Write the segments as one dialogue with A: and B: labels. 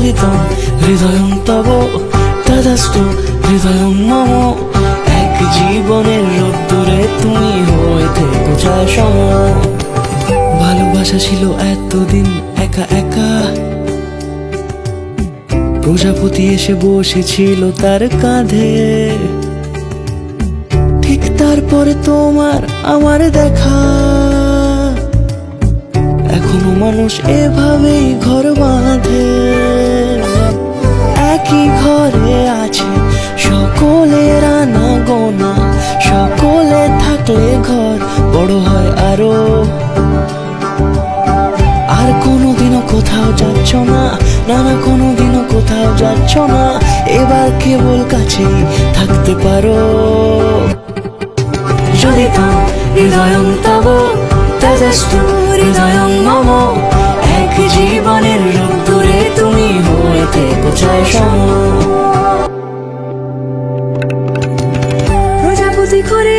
A: হৃদয়ং তব, তদাস্তু, হৃদয়ং মম। এক জীবনের রোদ্দুরে তুমি হয়ে থেকো সম। ভালোবাসা ছিল এতদিন একা একা। প্রজাপতি এসে বসেছিল তার কাঁধে। ঠিক তারপরে তোমার আমার দেখা। এখনও মানুষ এভাবেই ঘর বাঁধে। থাকলে ঘর বড় হয় আরও। আর কোনোদিনও কোথাও যাচ্ছ না না না কোনোদিনও কোথাও যাচ্ছ না, এবার কেবল কাছেই থাকতে পারো। যদি হৃদয়ং তব তদস্তু হৃদয়ং মম, এক জীবনের তুমি থেকো সম।
B: প্রজাপতি ঘরে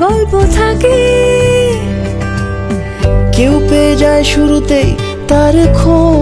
B: গল্প থাকে।
A: কেউ পেয়ে যায় শুরুতেই তার খোঁজ।